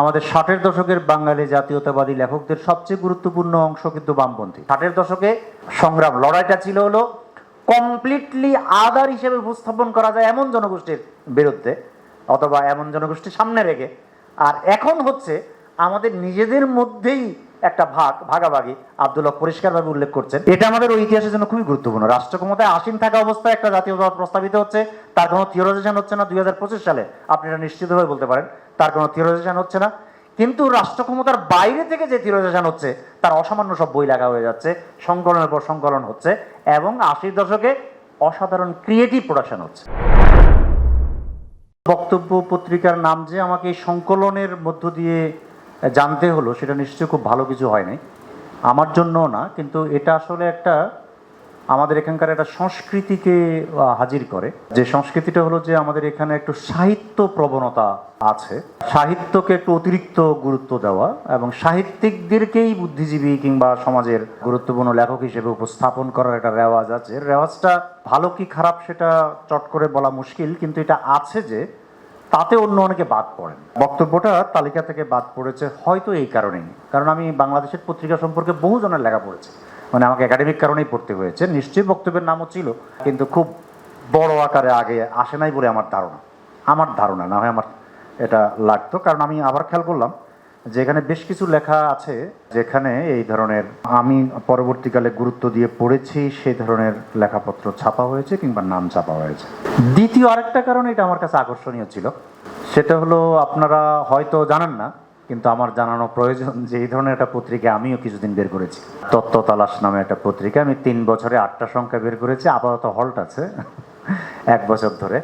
আমাদের ষাটের দশকের বাঙালি জাতীয়তাবাদী লেখকদের সবচেয়ে গুরুত্বপূর্ণ অংশ কিন্তু বামপন্থী। ষাটের দশকে সংগ্রাম, লড়াইটা ছিল হলো কমপ্লিটলি আদার হিসেবে উপস্থাপন করা যায় এমন জনগোষ্ঠীর বিরুদ্ধে অথবা এমন জনগোষ্ঠীর সামনে রেখে। আর এখন হচ্ছে আমাদের নিজেদের মধ্যেই একটা ভাগ, ভাগাভাগি আব্দুল্লাহ পরিষ্কারভাবে উল্লেখ করছেন। এটা আমাদের ওই ইতিহাসের জন্য খুবই গুরুত্বপূর্ণ। রাষ্ট্র ক্ষমতায় আসীন থাকা অবস্থায় একটা জাতীয়তাবাদ প্রস্তাবিত হচ্ছে, তার কোনো থিওরাইজেশন হচ্ছে না দুই হাজার পঁচিশ সালে। আপনি এটা নিশ্চিতভাবে বলতে পারেন। তার কোনো থিওরাইজেশন হচ্ছে না। কিন্তু রাষ্ট্র ক্ষমতার বাইরে থেকে যে থিওরাইজেশন হচ্ছে, তার অসামান্য সব বই লেখা হয়ে যাচ্ছে, সংকলনের পর সংকলন হচ্ছে এবং আশির দশকে অসাধারণ ক্রিয়েটিভ প্রোডাকশন হচ্ছে। বক্তব্য পত্রিকার নাম যে আমাকে এই সংকলনের মধ্য দিয়ে জানতে হলো, সেটা নিশ্চয়ই খুব ভালো কিছু হয়নি। আমার জন্যও না, কিন্তু এটা আসলে একটা আমাদের এখানকার একটা সংস্কৃতিকে হাজির করে। যে সংস্কৃতিটা হলো যে আমাদের এখানে একটু সাহিত্য প্রবণতা আছে। সাহিত্যকে একটু অতিরিক্ত গুরুত্ব দেওয়া এবং সাহিত্যিকদেরকেই বুদ্ধিজীবী কিংবা সমাজের গুরুত্বপূর্ণ লেখক হিসেবে উপস্থাপন করার একটা রেওয়াজ আছে। রেওয়াজটা ভালো কি খারাপ সেটা চট করে বলা মুশকিল, কিন্তু এটা আছে যে তাতে অন্য অনেকে বাদ পড়েন। বক্তব্যটা তালিকা থেকে বাদ পড়েছে হয়তো এই কারণেই। কারণ আমি বাংলাদেশের পত্রিকা সম্পর্কে বহু জনের লেখা পড়েছি। মানে আমাকে একাডেমিক কারণেই পড়তে হয়েছে। নিশ্চয়ই বক্তব্যের নামও ছিল, কিন্তু খুব বড় আকারে আগে আসে নাই বলে আমার ধারণা। আমার ধারণা, না হয় আমার এটা লাগতো। কারণ আমি আবার খেয়াল করলাম যে এখানে বেশ কিছু লেখা আছে যেখানে এই ধরনের আমি পরবর্তীকালে গুরুত্ব দিয়ে পড়েছি সেই ধরনের লেখাপত্র ছাপা হয়েছে কিংবা নাম ছাপা হয়েছে। দ্বিতীয় আরেকটা কারণ এটা আমার কাছে আকর্ষণীয় ছিল। সেটা হলো, আপনারা হয়তো জানেন না কিন্তু আমার জানানো প্রয়োজন যে এই ধরনের একটা পত্রিকা আমিও কিছুদিন বের করেছি। তত্ত্ব তালাশ নামে একটা পত্রিকা আমি তিন বছরে আটটা সংখ্যা বের করেছি, আপাতত হল্ট আছে, এক বছর ধরে।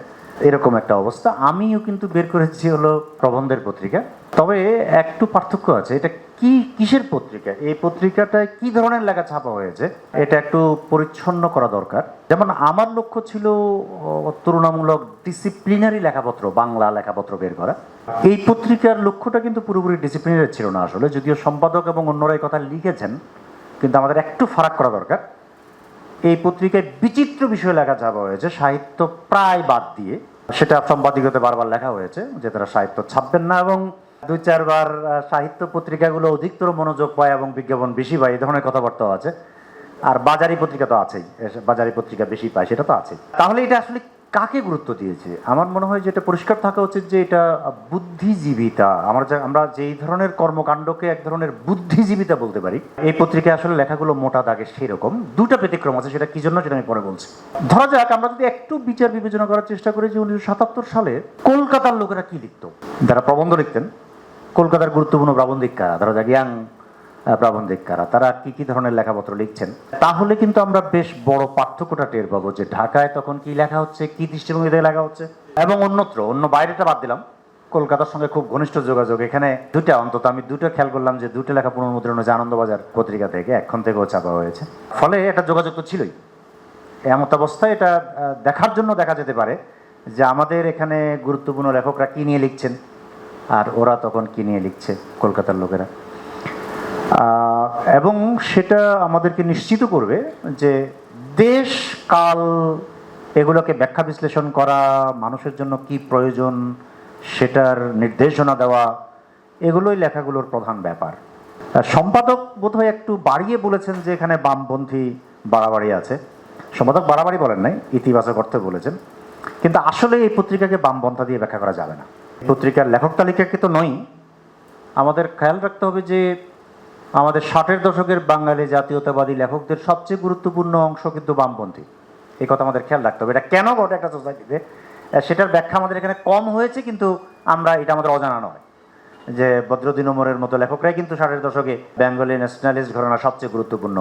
এরকম একটা অবস্থা। আমিও কিন্তু বের করেছি হলো প্রবন্ধের পত্রিকা। তবে একটু পার্থক্য আছে, এটা কি কিসের পত্রিকা? এই পত্রিকাটায় কি ধরনের লেখা ছাপা হয়েছে? এটা একটু পরিচ্ছন্ন করা দরকার। যেমন আমার লক্ষ্য ছিল তুলনামূলক ডিসিপ্লিনারি লেখাপত্র, বাংলা লেখাপত্র বের করা। এই পত্রিকার লক্ষ্যটা কিন্তু পুরোপুরি ডিসিপ্লিনারি ছিল না আসলে। যদিও সম্পাদক এবং অন্যরা এই কথা লিখেছেন, কিন্তু আমাদের একটু ফারাক করা দরকার। এই পত্রিকায় বিচিত্র বিষয় লেখা ছাপা হয়েছে, সাহিত্য প্রায় বাদ দিয়ে। সেটা সম্পাদিকতে বারবার লেখা হয়েছে, যে তারা সাহিত্য ছাপবেন না এবং দুই চারবার সাহিত্য পত্রিকাগুলো অধিকতর মনোযোগ পায় এবং বিজ্ঞাপন বেশি পায়, এই ধরনের কথাবার্তাও আছে। আর বাজারি পত্রিকা তো আছেই বাজারি পত্রিকা বেশি পায়, সেটা তো আছে তাহলে এটা আসলে কাকে গুরুত্ব দিয়েছে? আমার মনে হয় যে এটা পরিষ্কার থাকা উচিত যে এটা বুদ্ধিজীবিতা। আমরা যা- আমরা যেই ধরনের কর্মকাণ্ডকে এক ধরনের বুদ্ধিজীবিতা বলতে পারি, এই পত্রিকায় আসলে লেখাগুলো মোটা দাগে সেরকম। দুটো ব্যতিক্রম আছে, সেটা কি জন্য সেটা আমি পরে বলছি। ধরা যাক, আমরা যদি একটু বিচার বিবেচনা করার চেষ্টা করি যে উনিশশো সাতাত্তর সালে কলকাতার লোকেরা কি লিখতো? যারা প্রবন্ধ লিখতেন কলকাতার গুরুত্বপূর্ণ প্রাবন্ধিককারা ধরা যাক ইয়াং প্রাবন্ধিককারা তারা কি কি ধরনের লেখাপত্র লিখছেন? তাহলে কিন্তু আমরা বেশ বড় পার্থক্যটা টের পাবো যে ঢাকায় তখন কি লেখা হচ্ছে, কি দৃষ্টিভঙ্গিতে লেখা হচ্ছে। এবং অন্যত্র, অন্য বাইরেটা বাদ দিলাম। কলকাতার সঙ্গে খুব ঘনিষ্ঠ যোগাযোগ। এখানে দুটা অন্তত আমি দুটো খেয়াল করলাম যে দুটো লেখা পুনর্মুদ্রণ হয়েছে আনন্দবাজার পত্রিকা থেকে এখন থেকেও ছাপা হয়েছে। ফলে এটা যোগাযোগ তো ছিলই। এমত অবস্থায় এটা দেখার জন্য দেখা যেতে পারে যে আমাদের এখানে গুরুত্বপূর্ণ লেখকরা কি নিয়ে লিখছেন। আর ওরা তখন কি নিয়ে লিখছে কলকাতার লোকেরা। এবং সেটা আমাদেরকে নিশ্চিত করবে যে দেশ, কাল এগুলোকে ব্যাখ্যা বিশ্লেষণ করা, মানুষের জন্য কি প্রয়োজন সেটার নির্দেশনা দেওয়া, এগুলোই লেখাগুলোর প্রধান ব্যাপার। সম্পাদক বোধহয় একটু বাড়িয়ে বলেছেন যে এখানে বামপন্থী বাড়াবাড়ি আছে। সম্পাদক বাড়াবাড়ি বলেন নাই, ইতিবাচক অর্থে বলেছেন। কিন্তু আসলে এই পত্রিকাকে বামপন্থা দিয়ে ব্যাখ্যা করা যাবে না। পত্রিকার লেখক তালিকাকে তো নয় আমাদের খেয়াল রাখতে হবে যে আমাদের ষাটের দশকের বাঙালি জাতীয়তাবাদী লেখকদের সবচেয়ে গুরুত্বপূর্ণ অংশ কিন্তু বামপন্থী। এই কথা আমাদের খেয়াল রাখতে হবে। এটা কেন ঘটে একটা সোসাইটিতে সেটার ব্যাখ্যা আমাদের এখানে কম হয়েছে কিন্তু আমরা এটা আমাদের অজানা নয়। যে বদ্রদিন ওমরের মতো লেখকরাই কিন্তু ষাটের দশকে বেঙ্গলি ন্যাশনালিস্ট ঘটনা সবচেয়ে গুরুত্বপূর্ণ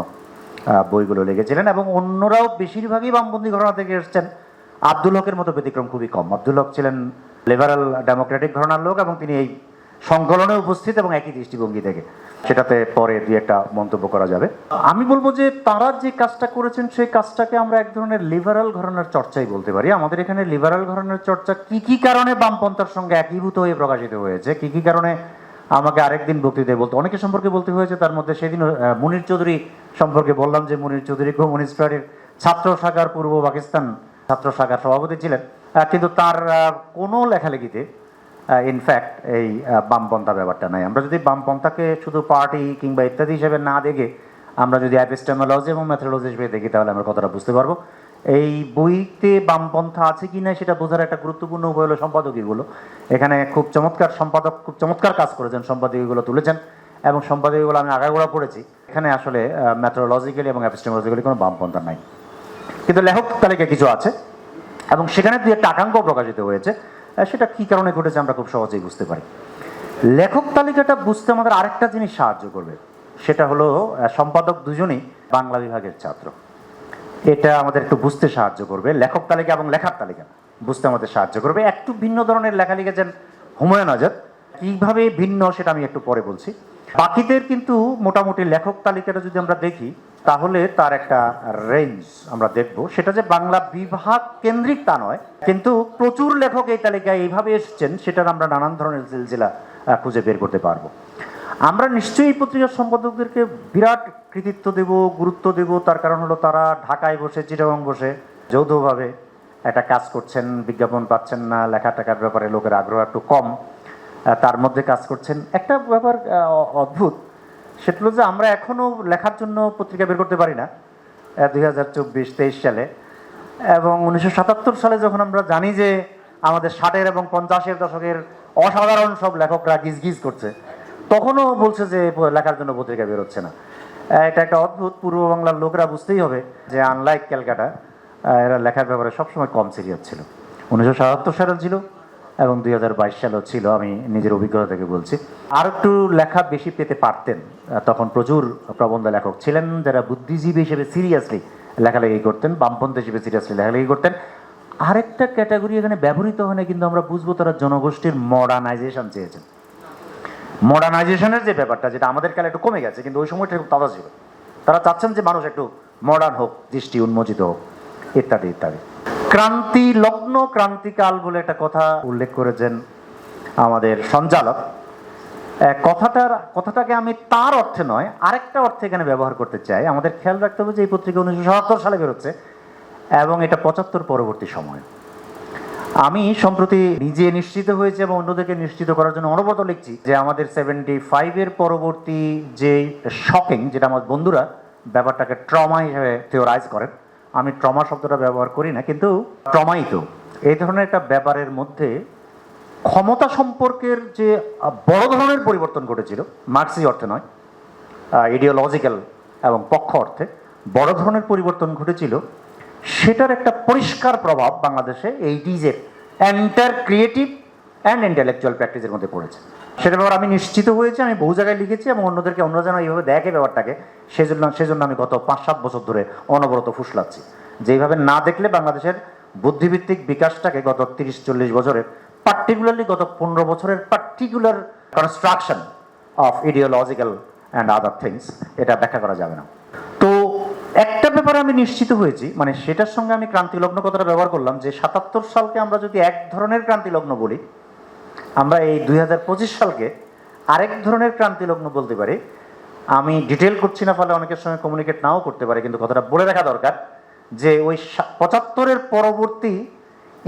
বইগুলো লিখেছিলেন এবং অন্যরাও বেশিরভাগই বামপন্থী ঘটনা থেকে এসেছেন। আব্দুল হকের মতো ব্যতিক্রম খুবই কম। আব্দুল হক ছিলেন লিবারাল ডেমোক্রেটিক ঘটনার লোক এবং তিনি এই সংকলনে উপস্থিত এবং একই দৃষ্টিভঙ্গি থেকে। সেটাতে পরে দুই একটা মন্তব্য করা যাবে। আমি বলব যে তারা যে কাজটা করেছেন, সেই কাজটাকে আমরা এক ধরনের লিবারাল ঘরানার চর্চাই বলতে পারি। আমাদের এখানে লিবারাল ঘরানার চর্চা কি কি কারণে বামপন্থার সঙ্গে একীভূত হয়ে প্রকাশিত হয়েছে, কি কি কারণে আমাকে আরেকদিন বক্তৃতায় বলতে অনেকে সম্পর্কে বলতে হয়েছে, তার মধ্যে সেদিন মুনির চৌধুরী সম্পর্কে বললাম যে মুনির চৌধুরী কমিউনিস্ট পার্টির ছাত্র শাখার পূর্ব পাকিস্তান ছাত্র শাখার সভাপতি ছিলেন। কিন্তু তার কোনো লেখালেখিতে ইনফ্যাক্ট এই বামপন্থা ব্যাপারটা নাই। আমরা যদি বামপন্থাকে শুধু পার্টি কিংবা ইত্যাদি হিসেবে না দেখে, আমরা যদি অ্যাপিস্টেমোলজি এবং ম্যাথোলজি হিসেবে দেখি, তাহলে আমরা কথাটা বুঝতে পারব? এই বইতে বামপন্থা আছে কি না সেটা বোঝার একটা গুরুত্বপূর্ণ উপায় হলো সম্পাদকীয়গুলো। এখানে খুব চমৎকার সম্পাদক, খুব চমৎকার কাজ করেছেন সম্পাদকীয়গুলো তুলেছেন, এবং সম্পাদকীয়গুলো আমি আগাগোড়া পড়েছি। এখানে আসলে ম্যাথোলজিক্যালি এবং অ্যাপিস্টেমোলজিক্যালি কোনো বামপন্থা নাই। কিন্তু লেখক তালিকা কিছু আছে। এবং সেখানে দুই একটা আকাঙ্ক্ষ প্রকাশিত হয়েছে। সেটা কি কারণে ঘটেছে আমরা খুব সহজেই বুঝতে পারি। লেখক তালিকাটা বুঝতে আমাদের আরেকটা জিনিস সাহায্য করবে। সেটা হলো সম্পাদক দুজনেই বাংলা বিভাগের ছাত্র। এটা আমাদের একটু বুঝতে সাহায্য করবে। লেখক তালিকা এবং লেখার তালিকা বুঝতে আমাদের সাহায্য করবে। একটু ভিন্ন ধরনের লেখা লিখেছেন হুমায়ুন আজাদ, কীভাবে ভিন্ন সেটা আমি একটু পরে বলছি। বাকিদের কিন্তু মোটামুটি লেখক তালিকাটা যদি আমরা দেখি তাহলে তার একটা রেঞ্জ আমরা দেখব। সেটা যে বাংলা বিভাগ কেন্দ্রিক তা নয়, কিন্তু প্রচুর লেখক এই তালিকায় এইভাবে এসেছেন, সেটার আমরা নানান ধরনের সিলসিলা খুঁজে বের করতে পারব। আমরা নিশ্চয়ই পত্রিকার সম্পাদকদেরকে বিরাট কৃতিত্ব দেব, গুরুত্ব দেব। তার কারণ হলো তারা ঢাকায় বসে, চিটাগং বসে যৌথভাবে একটা কাজ করছেন, বিজ্ঞাপন পাচ্ছেন না লেখা টাকার ব্যাপারে লোকের আগ্রহ একটু কম তার মধ্যে কাজ করছেন। একটা ব্যাপার অদ্ভুত সেটা হলো যে আমরা এখনও লেখার জন্য পত্রিকা বের করতে পারি না দুই হাজার চব্বিশ তেইশ সালে। এবং উনিশশো সাতাত্তর সালে যখন আমরা জানি যে আমাদের ষাটের এবং পঞ্চাশের দশকের অসাধারণ সব লেখকরা গিজ গিজ করছে, তখনও বলছে যে লেখার জন্য পত্রিকা বেরোচ্ছে না। এটা একটা অদ্ভুত পূর্ব বাংলার লোকরা বুঝতেই হবে যে আনলাইক ক্যালকাটা এরা লেখার ব্যাপারে সবসময় কম সিরিয়াস ছিল। উনিশশো সাতাত্তর সালেও ছিল এবং দুই হাজার বাইশ সালও ছিল, আমি নিজের অভিজ্ঞতা থেকে বলছি। আর একটু লেখা বেশি পেতে পারতেন, তখন প্রচুর প্রবন্ধ লেখক ছিলেন যারা বুদ্ধিজীবী হিসেবে সিরিয়াসলি লেখালেখি করতেন, বামপন্থী হিসেবে সিরিয়াসলি লেখালেখি করতেন। আরেকটা ক্যাটাগরি এখানে ব্যবহৃত হয় না, কিন্তু আমরা বুঝব তারা জনগোষ্ঠীর মডার্নাইজেশন চেয়েছেন। মডার্নাইজেশনের যে ব্যাপারটা, যেটা আমাদের কালে একটু কমে গেছে, কিন্তু ওই সময়টা খুব তাজা ছিল। তারা চাচ্ছেন যে মানুষ একটু মডার্ন হোক, দৃষ্টি উন্মোচিত হোক, ইত্যাদি ইত্যাদি। ক্রান্তি লগ্ন ক্রান্তিকাল বলে একটা কথা উল্লেখ করেছেন আমাদের সঞ্চালক। কথাটার, কথাটাকে আমি তার অর্থে নয়, আরেকটা অর্থে এখানে ব্যবহার করতে চাই। আমাদের খেয়াল রাখতে হবে যে এই পত্রিকা উনিশশো সাতাত্তর সালে বেরোচ্ছে এবং এটা পঁচাত্তর পরবর্তী সময়। আমি সম্প্রতি নিজে নিশ্চিত হয়েছে এবং অন্যদেরকে নিশ্চিত করার জন্য অনবরত লিখছি যে আমাদের সেভেন্টি ফাইভের পরবর্তী যে শকিং যেটা আমার বন্ধুরা ব্যাপারটাকে ট্রমা হিসেবে থিওরাইজ করেন আমি ট্রমা শব্দটা ব্যবহার করি না, কিন্তু ট্রমাই তো এই ধরনের একটা ব্যাপারের মধ্যে ক্ষমতা সম্পর্কের যে বড় ধরনের পরিবর্তন ঘটেছিল, মার্ক্সি অর্থে নয় ইডিওলজিক্যাল এবং পক্ষ অর্থে, বড় ধরনের পরিবর্তন ঘটেছিল, সেটার একটা পরিষ্কার প্রভাব বাংলাদেশে এইটিজের এন্টার ক্রিয়েটিভ অ্যান্ড ইন্টালেকচুয়াল প্র্যাকটিসের মধ্যে পড়েছে। সেটা ব্যাপার আমি নিশ্চিত হয়েছি, আমি বহু জায়গায় লিখেছি এবং অন্যদেরকে অন্য যেন এইভাবে দেখে ব্যাপারটাকে, সেজন্য সেজন্য আমি গত পাঁচ সাত বছর ধরে অনবরত ফুসলাচ্ছি। যেইভাবে না দেখলে বাংলাদেশের বুদ্ধিভিত্তিক বিকাশটাকে গত তিরিশ চল্লিশ বছরের পার্টিকুলারলি গত পনেরো বছরের particular construction of ideological and other things এটা ব্যাখ্যা করা যাবে না। তো একটা ব্যাপারে আমি নিশ্চিত হয়েছি মানে সেটার সঙ্গে আমি ক্রান্তিলগ্ন কথাটা ব্যবহার করলাম যে সাতাত্তর সালকে আমরা যদি এক ধরনের ক্রান্তিলগ্ন বলি আমরা এই দুই হাজার পঁচিশ সালকে আরেক ধরনের ক্রান্তিলগ্ন বলতে পারি। আমি ডিটেল করছি না, ফলে অনেকের সঙ্গে কমিউনিকেট নাও করতে পারি, কিন্তু কথাটা বলে রাখা দরকার যে ওই পঁচাত্তরের পরবর্তী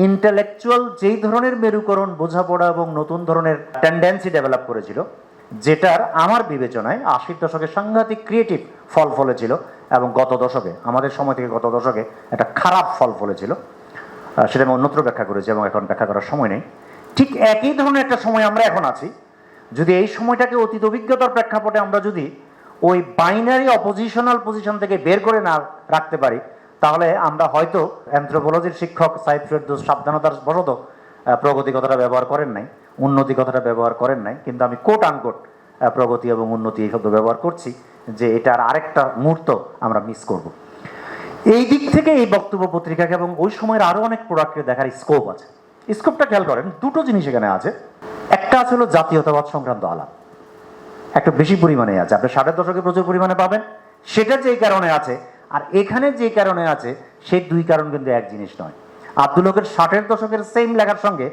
ইন্টেলেকচুয়াল যেই ধরনের মেরুকরণ, বোঝাপড়া এবং নতুন ধরনের টেন্ডেন্সি ডেভেলপ করেছিল, যেটার আমার বিবেচনায় আশির দশকে সাংঘাতিক ক্রিয়েটিভ ফল ফলেছিল এবং গত দশকে, আমাদের সময় থেকে গত দশকে একটা খারাপ ফল ফলেছিল। সেটা আমি অন্যত্র ব্যাখ্যা করেছি এবং এখন ব্যাখ্যা করার সময় নেই। ঠিক একই ধরনের একটা সময় আমরা এখন আছি। যদি এই সময়টাকে অতীত অভিজ্ঞতার প্রেক্ষাপটে আমরা যদি ওই বাইনারি অপোজিশনাল পজিশন থেকে বের করে না রাখতে পারি, তাহলে আমরা হয়তো অ্যান্থ্রোপোলজির শিক্ষক সাইদ ফেরদৌস সাবধানতার বশত প্রগতি কথাটা ব্যবহার করেন নাই উন্নতি কথাটা ব্যবহার করেন নাই, কিন্তু আমি কোট আনকোট প্রগতি এবং উন্নতি এই শব্দ ব্যবহার করছি যে এটার আরেকটা মুহূর্ত আমরা মিস করব। এই দিক থেকে এই বক্তব্য পত্রিকাকে এবং ওই সময়ের আরও অনেক প্রোডাক্টকে দেখার স্কোপ আছে। স্কোপটা খেয়াল করেন, দুটো জিনিস এখানে আছে। একটা আছে হলো জাতীয়তাবাদ সংক্রান্ত আলাপ। একটু বেশি পরিমাণে আছে, আপনি ষাটের দশকে প্রচুর পরিমাণে পাবেন। সেটা যেই কারণে আছে, আর এখানে যে কারণে আছে সেই দুই কারণ কিন্তু এক জিনিস নয়। আব্দুল হকের ষাটের দশকের সেম লেখার সঙ্গে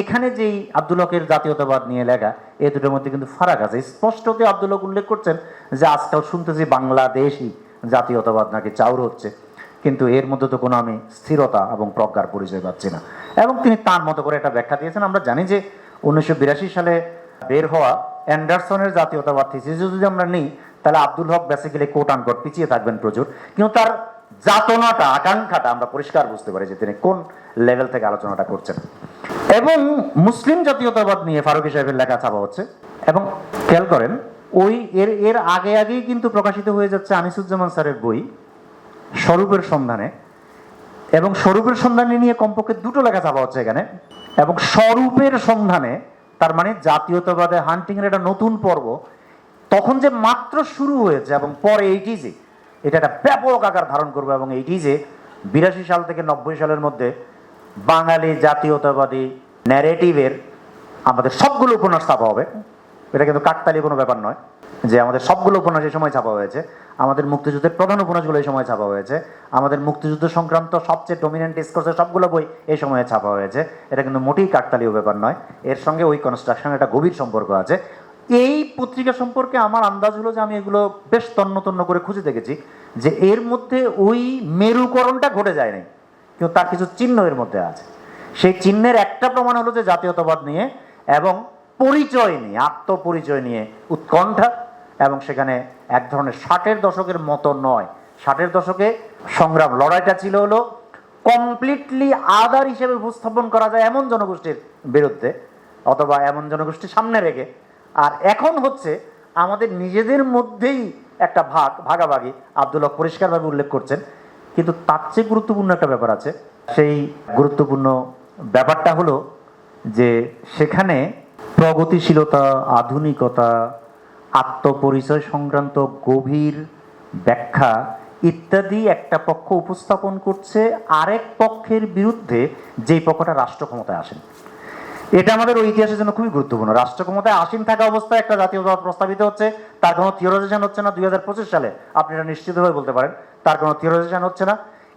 এখানে যেই আব্দুল হকের জাতীয়তাবাদ নিয়ে লেখা এই দুটোর মধ্যে কিন্তু ফারাক আছে। স্পষ্টতে আব্দুল হক উল্লেখ করছেন যে আজকাল শুনতেছি বাংলাদেশই জাতীয়তাবাদ নাকি চাউর হচ্ছে। কিন্তু এর মধ্যে তো কোনো আমি স্থিরতা এবং প্রজ্ঞার পরিচয় পাচ্ছি না। এবং তিনি তার মতো করে একটা ব্যাখ্যা দিয়েছেন। আমরা জানি যে উনিশশো বিরাশি সালে বের হওয়া অ্যান্ডারসনের জাতীয়তাবাদ থিসিস যদি আমরা নিই, তাহলে Abdul Haq basically quote unquote পিছিয়ে থাকবেন প্রচুর। কিন্তু তার যাতনাটা, আকাঙ্ক্ষাটা আমরা পরিষ্কার বুঝতে পারি যে তিনি কোন লেভেল থেকে আলোচনাটা করছেন। এবং মুসলিম জাতীয়তাবাদ নিয়ে ফারুকি সাহেবের লেখা ছাপা হচ্ছে। এবং খেয়াল করেন, ওই এর এর আগে আগেই কিন্তু প্রকাশিত হয়ে যাচ্ছে আনিসুজ্জামান স্যারের বই। স্বরূপের সন্ধানে। এবং স্বরূপের সন্ধানে নিয়ে কমপক্ষে দুটো লেখা ছাপা হচ্ছে এখানে। এবং স্বরূপের সন্ধানে, তার মানে জাতীয়তাবাদে হান্টিং এর একটা নতুন পর্ব, তখন যে মাত্র শুরু হয়েছে এবং পরে এইটিজে এটা একটা ব্যাপক আকার ধারণ করবে এবং এইটিজে বিরাশি সাল থেকে নব্বই সালের মধ্যে বাঙালি জাতীয়তাবাদী ন্যারেটিভের আমাদের সবগুলো উপন্যাস ছাপা হবে। এটা কিন্তু কাকতালি কোনো ব্যাপার নয় যে আমাদের সবগুলো উপন্যাস এই সময় ছাপা হয়েছে। আমাদের মুক্তিযুদ্ধের প্রধান উপন্যাসগুলো এই সময় ছাপা হয়েছে। আমাদের মুক্তিযুদ্ধ সংক্রান্ত সবচেয়ে ডমিনেন্ট ডিসকোর্সের সবগুলো বই এই সময়ে ছাপা হয়েছে। এটা কিন্তু মোটেই কাকতালীয় ব্যাপার নয়। এর সঙ্গে ওই কনস্ট্রাকশন একটা গভীর সম্পর্ক আছে। এই পত্রিকা সম্পর্কে আমার আন্দাজ হলো যে আমি এগুলো বেশ তন্ন তন্ন করে খুঁজে দেখেছি যে এর মধ্যে ওই মেরুকরণটা ঘটে যায় নাই। কিন্তু তার কিছু চিহ্ন এর মধ্যে আছে। সেই চিহ্নের একটা প্রমাণ হলো যে জাতীয়তাবাদ নিয়ে এবং পরিচয় নিয়ে, আত্মপরিচয় নিয়ে উৎকণ্ঠা এবং সেখানে এক ধরনের ষাটের দশকের মতো নয়। ষাটের দশকে সংগ্রাম লড়াইটা ছিল হলো কমপ্লিটলি আদার হিসেবে উপস্থাপন করা যায় এমন জনগোষ্ঠীর বিরুদ্ধে অথবা এমন জনগোষ্ঠী সামনে রেখে। আর এখন হচ্ছে আমাদের নিজেদের মধ্যেই একটা ভাগ, ভাগাভাগি। আব্দুল্লাহ পরিষ্কারভাবে উল্লেখ করছেন। কিন্তু তার চেয়ে গুরুত্বপূর্ণ একটা ব্যাপার আছে। সেই গুরুত্বপূর্ণ ব্যাপারটা হলো যে সেখানে প্রগতিশীলতা, আধুনিকতা, আত্মপরিচয় সংক্রান্ত গভীর ব্যাখ্যা ইত্যাদি একটা পক্ষ উপস্থাপন করছে আরেক পক্ষের বিরুদ্ধে যেই পক্ষটা রাষ্ট্র ক্ষমতায় আসেন। এটা আমাদের ওই ইতিহাসের জন্য খুবই গুরুত্বপূর্ণ। রাষ্ট্র ক্ষমতায় আসীন থাকা অবস্থায় একটা জাতীয়তাবাদ প্রস্তাবিত হচ্ছে, তার কোনো থিওরাইজেশন হচ্ছে না দুই হাজার পঁচিশ সালে। আপনি এটা নিশ্চিতভাবে বলতে পারেন, তার কোনো থিওরাইজেশন হচ্ছে না।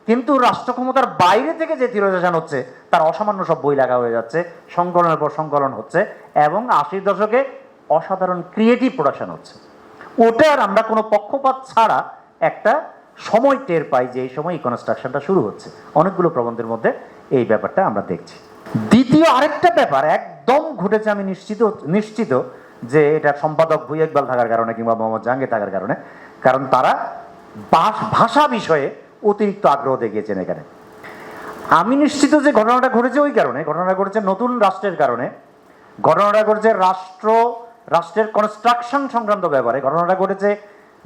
কিন্তু রাষ্ট্র ক্ষমতার বাইরে থেকে যে থিওরাইজেশন হচ্ছে, তার অসামান্য সব বই লেখা হয়ে যাচ্ছে, সংকলনের পর সংকলন হচ্ছে, এবং আশির দশকে অসাধারণ ক্রিয়েটিভ প্রোডাকশন হচ্ছে। ওটার আমরা কোনো পক্ষপাত ছাড়া একটা সময় টের পাই যে এই সময় এই কনস্ট্রাকশনটা শুরু হচ্ছে। অনেকগুলো প্রবন্ধের মধ্যে এই ব্যাপারটা আমরা দেখছি। দ্বিতীয় আরেকটা ব্যাপার, একদম ঘটেছে আমি নিশ্চিত নিশ্চিত যে এটা সম্পাদক ভুই ইকবাল থাকার কারণে কিংবা মোহাম্মদ জাহাঙ্গীর থাকার কারণে, কারণ তারা ভাষা বিষয়ে অতিরিক্ত আগ্রহ দেখিয়েছেন এখানে। আমি নিশ্চিত যে ঘটনাটা ঘটেছে ওই কারণে, ঘটনাটা ঘটেছে নতুন রাষ্ট্রের কারণে। ঘটনাটা ঘটেছে রাষ্ট্র, রাষ্ট্রের কনস্ট্রাকশন সংক্রান্ত ব্যাপারে। ঘটনাটা ঘটেছে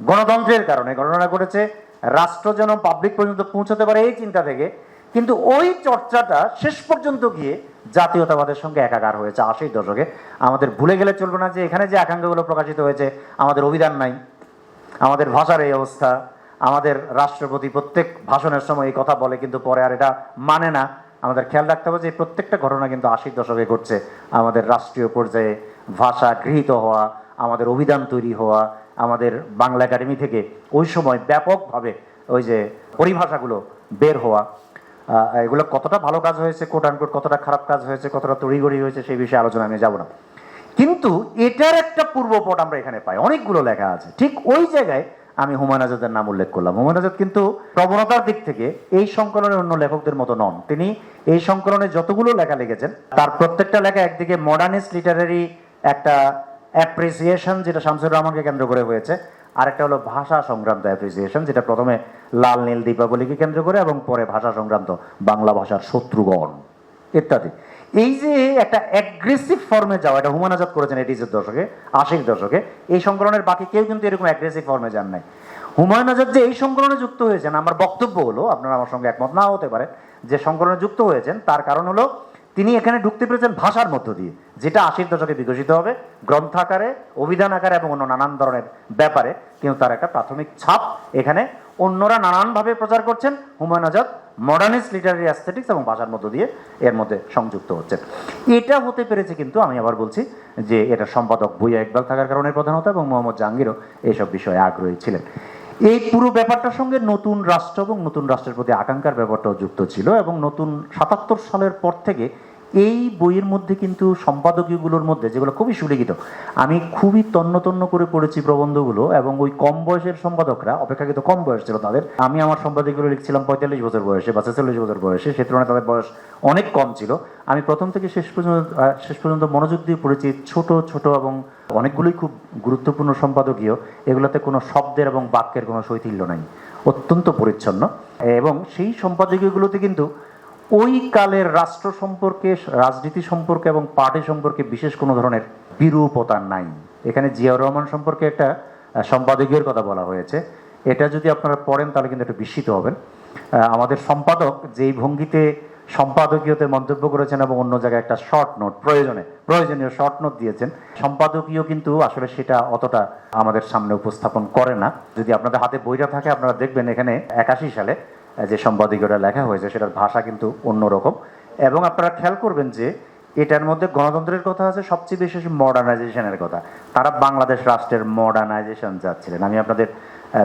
গণতন্ত্রের কারণে, ঘটনাটা ঘটেছে রাষ্ট্র যেন পাবলিক পর্যন্ত পৌঁছতে পারে এই চিন্তা থেকে। কিন্তু ওই চর্চাটা শেষ পর্যন্ত গিয়ে জাতীয়তাবাদের সঙ্গে একাকার হয়েছে। আশির দশকে আমাদের ভুলে গেলে চলবে না যে এখানে যে আকাঙ্ক্ষাগুলো প্রকাশিত হয়েছে, আমাদের অভিধান নাই, আমাদের ভাষার এই অবস্থা। আমাদের রাষ্ট্রপতি প্রত্যেক ভাষণের সময় এই কথা বলে, কিন্তু পরে আর এটা মানে না। আমাদের খেয়াল রাখতে হবে যে প্রত্যেকটা ঘটনা কিন্তু আশির দশকে ঘটছে। আমাদের রাষ্ট্রীয় পর্যায়ে ভাষা গৃহীত হওয়া, আমাদের অভিধান তৈরি হওয়া, আমাদের বাংলা একাডেমি থেকে ওই সময় ব্যাপকভাবে ওই যে পরিভাষাগুলো বের হওয়া। এগুলো কতটা ভালো কাজ হয়েছে কোট আনকোট কতটা খারাপ কাজ হয়েছে, কতটা তড়িগড়ি হয়েছে, সেই বিষয়ে আলোচনা আমি যাব না। কিন্তু এটার একটা পূর্বপট আমরা এখানে পাই। অনেকগুলো লেখা আছে। ঠিক ওই জায়গায় আমি হুমায়ুন আজাদের নাম উল্লেখ করলাম। হুমায়ুন আজাদ কিন্তু প্রবণতার দিক থেকে এই সংকলনের অন্য লেখকদের মতো নন। তিনি এই সংকলনে যতগুলো লেখা লিখেছেন, তার প্রত্যেকটা লেখা একদিকে মডার্নিস্ট লিটারারি একটা অ্যাপ্রিসিয়েশন যেটা শামসুর রহমানকে কেন্দ্র করে হয়েছে, আরেকটা হলো ভাষা সংক্রান্ত অ্যাপ্রিসিয়েশন যেটা প্রথমে লাল নীল দীপাবলিকে কেন্দ্র করে এবং পরে ভাষা সংক্রান্ত বাংলা ভাষার শত্রুগণ, ইত্যাদি। এই যে একটা অ্যাগ্রেসিভ ফর্মে যাওয়া, এটা হুমান আজাদ করেছেন এটিজের দশকে, আশির দশকে, এই সংকলনের বাকি কেউ কিন্তু এরকম অ্যাগ্রেসিভ ফর্মে যান নাই। হুমায়ুন আজাদ যে এই সংকলনে যুক্ত হয়েছেন, আমার বক্তব্য হলো, আপনারা আমার সঙ্গে একমত না হতে পারে যে সংকলনে যুক্ত হয়েছেন, তার কারণ হলো তিনি এখানে ঢুকতে পেরেছেন ভাষার মধ্য দিয়ে, যেটা আশির দশকে বিকশিত হবে গ্রন্থ আকারে অভিধান আকারে এবং অন্য নানান ধরনের ব্যাপারে, কিন্তু তার একটা প্রাথমিক ছাপ এখানে অন্যরা নানানভাবে প্রচার করছেন, Humayun Azad modernist literary aesthetics এবং বাজার মধ্য দিয়ে এর মধ্যে সংযুক্ত হচ্ছে। এটা হতে পেরেছে কিন্তু আমি আবার বলছি যে এটা সম্পাদক ভুইয়া ইকবাল থাকার কারণে প্রধানত এবং মোহাম্মদ জাহাঙ্গীরও এইসব বিষয়ে আগ্রহী ছিলেন। এই পুরো ব্যাপারটার সঙ্গে নতুন রাষ্ট্র এবং নতুন রাষ্ট্রের প্রতি আকাঙ্ক্ষার ব্যাপারটাও যুক্ত ছিল এবং নতুন সাতাত্তর সালের পর থেকে এই বইয়ের মধ্যে কিন্তু সম্পাদকীয়গুলোর মধ্যে, যেগুলো খুবই সুলিখিত, আমি খুবই তন্ন তন্ন করে পড়েছি প্রবন্ধগুলো এবং ওই কম বয়সের সম্পাদকরা, অপেক্ষাকৃত কম বয়স ছিল তাদের, আমি আমার সম্পাদকগুলো লিখছিলাম পঁয়তাল্লিশ বছর বয়সে বা ছেচল্লিশ বছর বয়সে, সে তুলনায় তাদের বয়স অনেক কম ছিল। আমি প্রথম থেকে শেষ পর্যন্ত শেষ পর্যন্ত মনোযোগ দিয়ে পড়েছি ছোট ছোট এবং অনেকগুলোই খুব গুরুত্বপূর্ণ সম্পাদকীয়, এগুলোতে কোনো শব্দের এবং বাক্যের কোনো শৈথিল্য নাই, অত্যন্ত পরিচ্ছন্ন। এবং সেই সম্পাদকীয়গুলোতে কিন্তু ওই কালের রাষ্ট্র সম্পর্কে, রাজনীতি সম্পর্কে এবং পার্টি সম্পর্কে বিশেষ কোনো ধরনের বিরূপতা নাই। এখানে জিয়াউর রহমান সম্পর্কে একটা সম্পাদকীয়ের কথা বলা হয়েছে। এটা যদি আপনারা পড়েন, তাহলে কিন্তু একটু বিস্মিত হবেন। আমাদের সম্পাদক যেই ভঙ্গিতে সম্পাদকীয়তে মন্তব্য করেছেন এবং অন্য জায়গায় একটা শর্ট নোট প্রয়োজনে, প্রয়োজনীয় শর্ট নোট দিয়েছেন, সম্পাদকীয় কিন্তু আসলে সেটা অতটা আমাদের সামনে উপস্থাপন করে না। যদি আপনাদের হাতে বইটা থাকে, আপনারা দেখবেন এখানে একাশি সালে যে সম্পাদকীয়টা লেখা হয়েছে, সেটার ভাষা কিন্তু অন্যরকম। এবং আপনারা খেয়াল করবেন যে এটার মধ্যে গণতন্ত্রের কথা আছে, সবচেয়ে বেশি মডার্নাইজেশনের কথা। তারা বাংলাদেশ রাষ্ট্রের মডার্নাইজেশন যাচ্ছিলেন আমি আপনাদের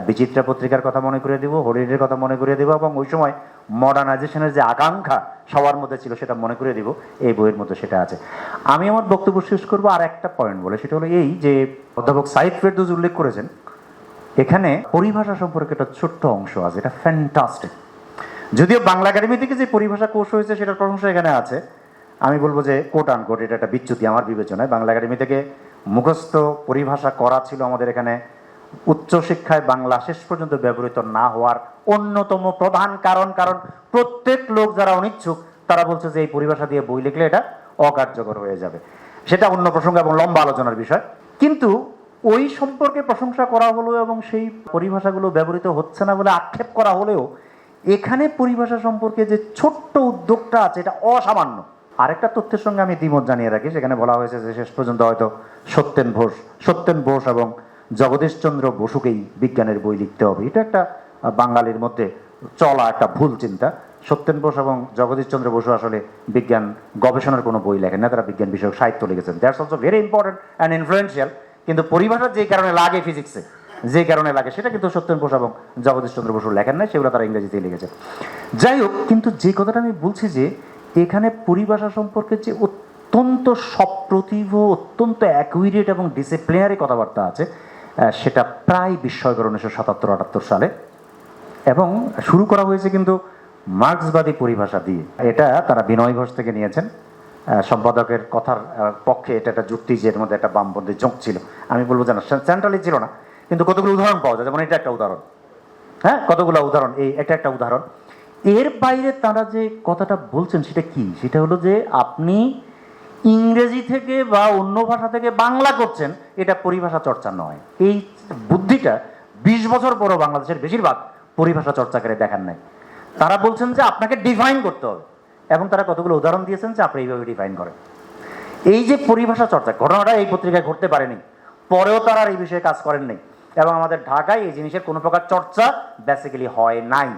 বিচিত্রা পত্রিকার কথা মনে করিয়ে দেবো, হরিণের কথা মনে করিয়ে দেবো, এবং ওই সময় মডার্নাইজেশনের যে আকাঙ্ক্ষা সবার মধ্যে ছিল, সেটা মনে করিয়ে দিব, এই বইয়ের মধ্যে সেটা আছে। আমি আমার বক্তব্য শেষ করব আর একটা পয়েন্ট বলে, সেটা হলো এই যে অধ্যাপক সাইদ ফেরদুজ উল্লেখ করেছেন এখানে পরিভাষা সম্পর্কে একটা ছোট্ট অংশ আছে, এটা ফ্যান্টাস্টিক যদিও বাংলা একাডেমি থেকে যে পরিভাষা কোর্স হয়েছে, সেটার প্রশংসা এখানে আছে। আমি বলব যে কোট আন কোট এটা একটা বিচ্যুতি, আমার বিবেচনায়। বাংলা একাডেমি থেকে মুখস্থ পরিভাষা করা ছিল আমাদের এখানে। উচ্চশিক্ষায় বাংলা শেষ পর্যন্ত ব্যবহৃত না হওয়ার অন্যতম প্রধান কারণ কারণ প্রত্যেক লোক যারা অনিচ্ছুক, তারা বলছে যে, এই পরিভাষা দিয়ে বই লিখলে এটা অকার্যকর হয়ে যাবে। সেটা অন্য প্রসঙ্গ এবং লম্বা আলোচনার বিষয়। কিন্তু ওই সম্পর্কে প্রশংসা করা হলো এবং সেই পরিভাষাগুলো ব্যবহৃত হচ্ছে না বলে আক্ষেপ করা হলেও এখানে পরিভাষা সম্পর্কে যে ছোট্ট উদ্যোগটা আছে, এটা অসামান্য। আরেকটা তথ্যের সঙ্গে আমি দ্বিমত জানিয়ে রাখি, সেখানে বলা হয়েছে যে শেষ পর্যন্ত হয়তো সত্যেন ঘোষ, সত্যেন বোস এবং জগদীশচন্দ্র বসুকেই বিজ্ঞানের বই লিখতে হবে। এটা একটা বাঙালির মধ্যে চলা একটা ভুল চিন্তা। সত্যেন বোস এবং জগদীশচন্দ্র বসু আসলে বিজ্ঞান গবেষণার কোনো বই লেখেন না, তারা বিজ্ঞান বিষয়ক সাহিত্য লিখেছেন। That's also very important and influential কিন্তু পরিভাষা যে কারণে লাগে ফিজিক্সে যে কারণে লাগে, সেটা কিন্তু সত্যেন বোস এবং জগদীশচন্দ্র বসু লেখেন না সেগুলো তারা ইংরেজিতেই লিখেছে। যাই হোক, কিন্তু যে কথাটা আমি বলছি যে, এখানে পরিভাষা সম্পর্কে যে অত্যন্ত সপ্রতিভ, অত্যন্ত অ্যাকুইরেট এবং ডিসিপ্লিনারি কথাবার্তা আছে সেটা প্রায় বিস্ময়কর উনিশশো সাতাত্তর, আটাত্তর সালে। এবং শুরু করা হয়েছে কিন্তু মার্ক্সবাদী পরিভাষা দিয়ে। এটা তারা বিনয় ঘোষ থেকে নিয়েছেন। সম্পাদকের কথার পক্ষে এটা একটা যুক্তি যে এর মধ্যে একটা বামপন্থী ঝোঁক ছিল। আমি বলব যেন সেন্ট্রালি ছিল না, কিন্তু কতগুলো উদাহরণ পাওয়া যায়? যেমন এটা একটা উদাহরণ। হ্যাঁ কতগুলো উদাহরণ? এই এটা একটা উদাহরণ। এর বাইরে তারা যে কথাটা বলছেন, সেটা কি? সেটা হলো যে আপনি ইংরেজি থেকে বা অন্য ভাষা থেকে বাংলা করছেন, এটা পরিভাষা চর্চা নয়। এই বুদ্ধিটা বিশ বছর পরও বাংলাদেশের বেশিরভাগ পরিভাষা চর্চাকারী দেখার নাই। তারা বলছেন যে আপনাকে ডিফাইন করতে হবে। এবং তারা কতগুলো উদাহরণ দিয়েছেন যে আপনি এইভাবে ডিফাইন করেন। এই যে পরিভাষা চর্চা, ঘটনাটা এই পত্রিকায় ঘটতে পারেনি, পরেও তারা এই বিষয়ে কাজ করেন নাই। এবং আমাদের ঢাকায় এই জিনিসের কোনো প্রকার চর্চা বেসিক্যালি হয় নাই।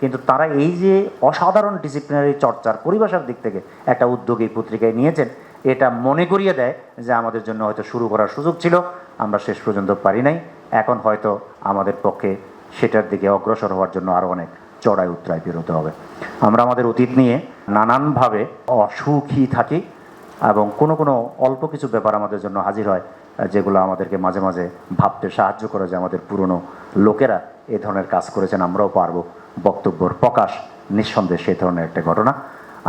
কিন্তু তারা এই যে অসাধারণ ডিসিপ্লিনারি চর্চার পরিভাষার দিক থেকে একটা উদ্যোগ এই পত্রিকায় নিয়েছেন, এটা মনে করিয়ে দেয় যে আমাদের জন্য হয়তো শুরু করার সুযোগ ছিল, আমরা শেষ পর্যন্ত পারি নাই। এখন হয়তো আমাদের পক্ষে সেটার দিকে অগ্রসর হওয়ার জন্য আরও অনেক চড়াই উত্তরায় বেরোতে হবে। আমরা আমাদের অতীত নিয়ে নানানভাবে অসুখী থাকি এবং কোনো কোনো অল্প কিছু ব্যাপার আমাদের জন্য হাজির হয়, যেগুলো আমাদেরকে মাঝে মাঝে ভাবতে সাহায্য করে যে আমাদের পুরনো লোকেরা এ ধরনের কাজ করেছেন, আমরাও পারব। বক্তব্যর প্রকাশ নিঃসন্দেহে সেই ধরনের একটা ঘটনা।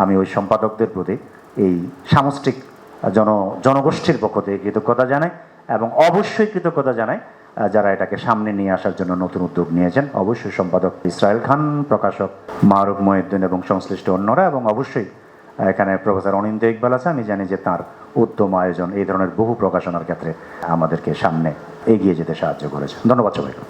আমি ওই সম্পাদকদের প্রতি এই সামষ্টিক জন, জনগোষ্ঠীর পক্ষ থেকে কৃতজ্ঞতা জানাই এবং অবশ্যই কৃতজ্ঞতা জানাই যারা এটাকে সামনে নিয়ে আসার জন্য নতুন উদ্যোগ নিয়েছেন, অবশ্যই সম্পাদক ইসরায়েল খান, প্রকাশক মাহরুফ মহিউদ্দিন এবং সংশ্লিষ্ট অন্যরা এবং অবশ্যই এখানে প্রফেসর অনিন্দ ইকবাল আছে আমি জানি যে তার উত্তম আয়োজন এই ধরনের বহু প্রকাশনার ক্ষেত্রে আমাদেরকে সামনে এগিয়ে যেতে সাহায্য করেছে। ধন্যবাদ সবাইকে।